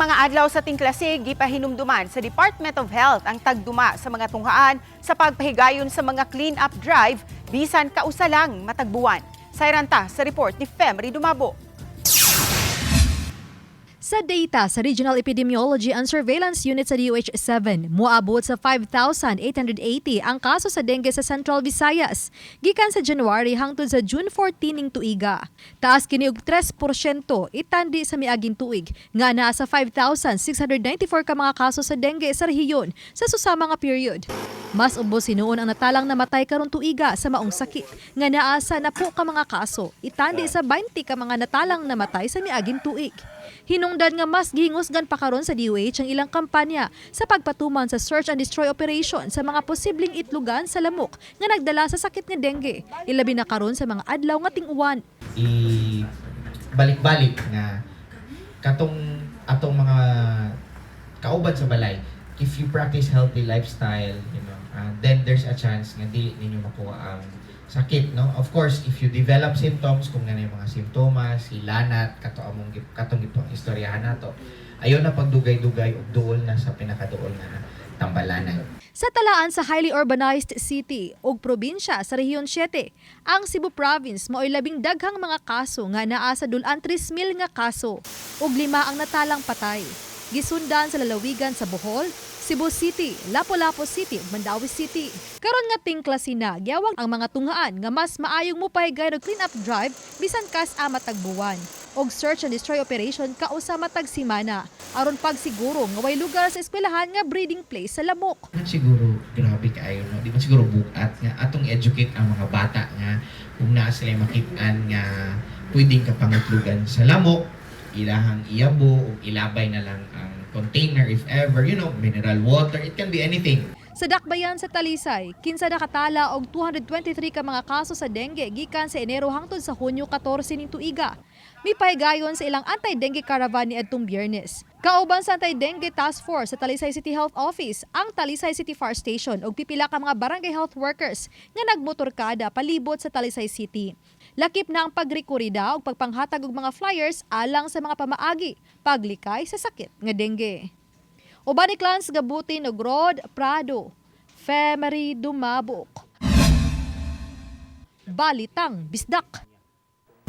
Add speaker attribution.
Speaker 1: mga adlaw sa tingklasig, gipahinumduman sa Department of Health ang tagduma sa mga tunghaan sa pagpahigayon sa mga clean-up drive bisan kausalang matagbuan. Sayranta sa report ni Femri Dumabo.
Speaker 2: Sa data sa Regional Epidemiology and Surveillance Unit sa DOH-7, muabot sa 5,880 ang kaso sa dengue sa Central Visayas, gikan sa January hangtod sa June 14 ning tuiga. Taas kini og 3% itandi sa miaging tuig, nga naa sa 5,694 ka mga kaso sa dengue sa rehiyon sa susama nga period. Mas ubos sinuon ang natalang namatay karon tuiga sa maong sakit, nga naa sa napo ka mga kaso, itandi sa 20 ka mga natalang namatay sa miaging tuig. Hinungdan nga mas gihingusgan pa karon sa DOH ang ilang kampanya sa pagpatuman sa search and destroy operation sa mga posibleng itlugan sa lamok nga nagdala sa sakit nga dengue, ilabi na karon sa mga adlaw nga ting-uwan.
Speaker 3: i balik-balik nga katong atong mga kauban sa balay if you practice healthy lifestyle you know uh, then there's a chance nga dili ninyo makuha ang sakit no of course if you develop symptoms kung ano yung mga simptomas ilanat kato among katong gipong istoryahan nato ayon na pagdugay-dugay og duol na sa pinakaduol nga tambalanan
Speaker 2: Sa talaan sa highly urbanized city ug probinsya sa Rehiyon 7, ang Cebu Province mao'y labing daghang mga kaso nga naa sa dulan 3,000 nga kaso ug lima ang natalang patay. Gisundan sa lalawigan sa Bohol, Cebu City, Lapu-Lapu City ug Mandawi City. Karon nga tingklase na giyawag ang mga tunghaan nga mas maayong mupahigay og clean up drive bisan kas ama tagbuwan og search and destroy operation kausa matag simana aron pagsiguro nga way lugar sa eskwelahan nga breeding place sa lamok.
Speaker 3: siguro grabe kaayo no di man siguro bukat nga atong educate ang mga bata nga kung naa sila makit-an nga pwedeng kapangutlugan sa lamok ilahang iyabo o ilabay na lang ang container if ever you know mineral water it can be anything
Speaker 2: Sa dakbayan sa Talisay, kinsa nakatala og 223 ka mga kaso sa dengue gikan sa Enero hangtod sa Hunyo 14 ning tuiga. May pahigayon sa ilang anti-dengue caravan ni adtong Biyernes. Kauban sa anti-dengue task force sa Talisay City Health Office, ang Talisay City Fire Station ug pipila ka mga barangay health workers nga nagmotorkada palibot sa Talisay City. Lakip na ang pagrekurida ug pagpanghatag og mga flyers alang sa mga pamaagi paglikay sa sakit nga dengue. Uban ni Clans Gabuti og Rod Prado, Femery Dumabok. Balitang Bisdak.